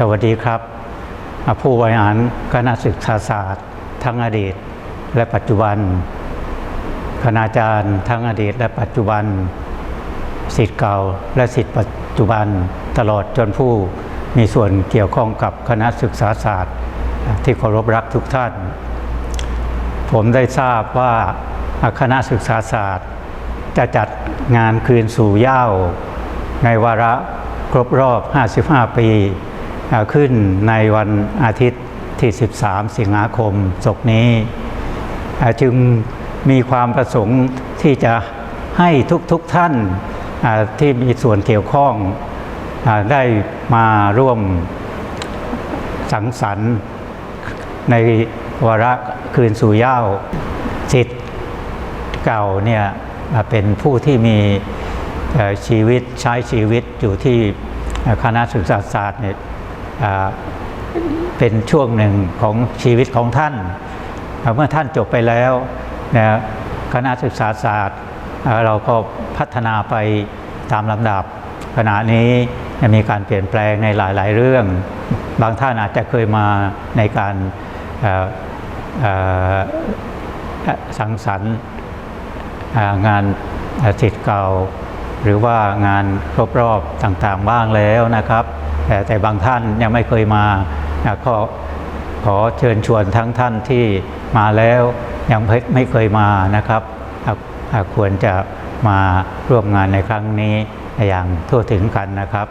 สวัสดีครับ ผู้บริหารคณะศึกษาศาสตร์ ทั้งอดีตและปัจจุบัน คณาจารย์ทั้งอดีตและปัจจุบันสิทธิ์เก่าและสิทธิ์ปัจจุบันตลอดจนผู้มีส่วนเกี่ยวข้องกับคณะศึกษาศาสตร์ ที่เคารพรักทุกท่าน ผมได้ทราบว่าคณะศึกษาศาสตร์ จะจัดงานคืนสู่เย้าในวาระครบรอบ 55 ปี ขึ้นในวันอาทิตย์ที่ 13 สิงหาคมศกนี้ จึงมีความประสงค์ที่จะให้ทุกๆทท่านที่มีส่วนเกี่ยวข้องอได้มาร่วมสังสรรค์ในวาระคืนสู่เย้าสิทธิ์เก่าเนี่ยเป็นผู้ที่มีชีวิตใช้ชีวิตอยู่ที่คณะศึกษาศาสตร์เนี่ย เป็นช่วงหนึ่งของชีวิตของท่าน เมื่อท่านจบไปแล้วนะคณะศึกษาศาสตร์เราก็พัฒนาไปตามลำดับ ขณะนี้มีการเปลี่ยนแปลงในหลาย ๆ เรื่อง บางท่านอาจจะเคยมาในการสังสรรค์งานสิทธิ์เก่า หรือว่างานครบรอบต่าง ๆ บ้างแล้วนะครับ แต่แต่บางท่านยังไม่เคยมาก็ขอเชิญชวนทั้งท่านที่มาแล้วยังไม่ไม่เคยมานะครับ ควรจะมาร่วมงานในครั้งนี้อย่างทั่วถึงกันนะครับ